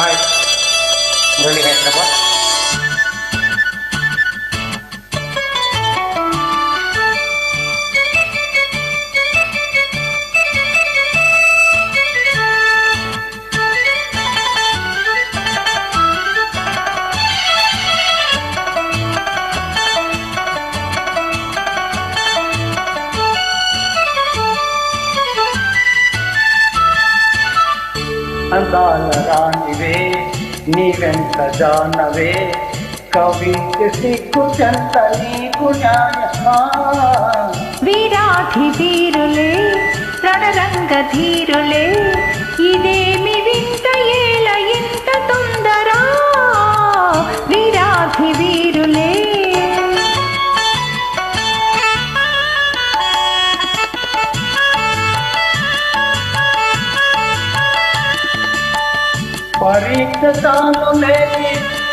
Fight. Really hate the boss. అందాల రానివే నీవెంత జానవే? కవికి సిక్కు చెంత నీకు న్యాయమా వీరాధి వీరులే రణరంగ ధీరులే పరీక్ష లేని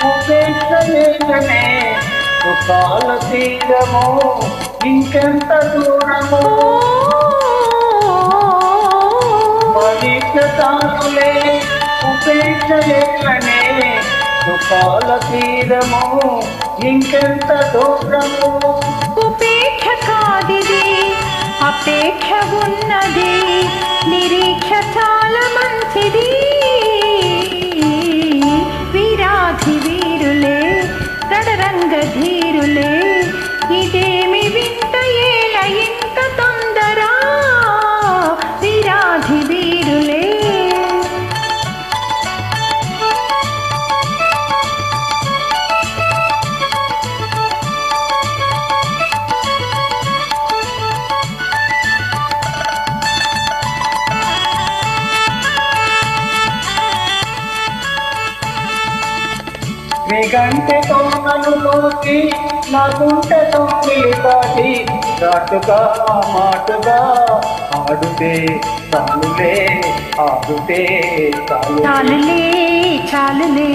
ఉపేక్ష లేదనే సుఖాల తీరము ఇంకెంత దూరము. పరీక్ష తాను లేని ఉపేక్ష లేదనే సుఖాల తీరము ఇంకెంత దూరము. ఉపేక్ష కాదిది అపేక్ష ఉన్నది. మీ గంటె తోమను తోచి నా గుంటె తొమ్మిలి తాటి చాటుగా మాటుగా ఆడుతే చాలులే ఆడుతే చాలులే చాలులే.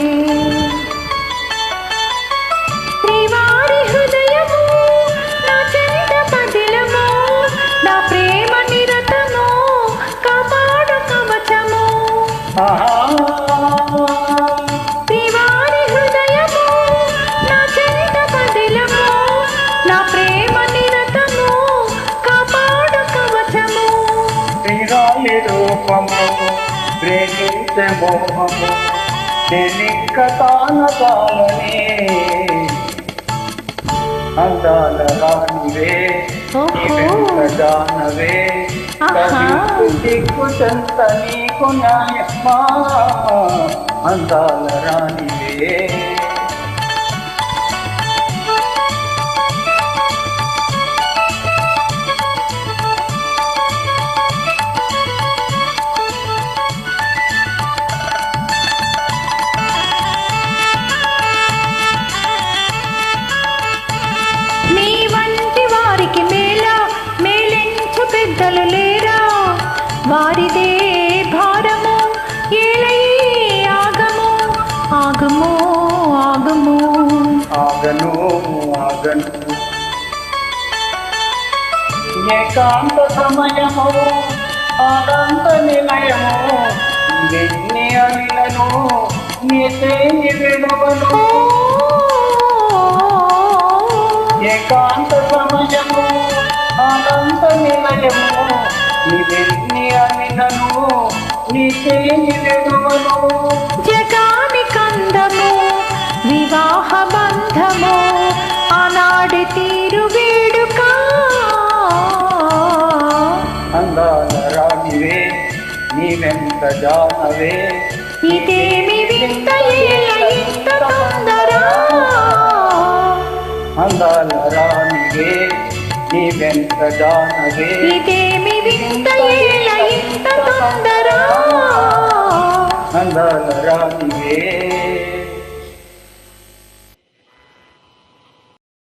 ప్రేమించే మోహము నేనింక తానగాలనే అందాల రానివే ఓహో. నీవెంత జానవే ఆహా. కవికు దిక్కు చెంత నీకు న్యాయమా అందాల రానివే వారిదే భారము ఏలయే ఆగము ఆగము ఆగము. ఆగను ఆగను. ఏకాంత సమయము ఆనంద నిలయము ఎన్ని అనిలను నీతేని విడవను ఏకాంత సమయము ఆనంద నిలయము నీవెన్ని అనిలను నీతేని విడవను జగాని కందము వివాహ బంధము ఆనాడి తీరు వేడుక. అందాల రానివే నీవెంత జానవే. ఇదేమి వింత ఇంత తొందర? అందాల రానివే నీవెంత జానవే ఇదేమి వింత ఏల ఇంత తొందర? అందాల రానివే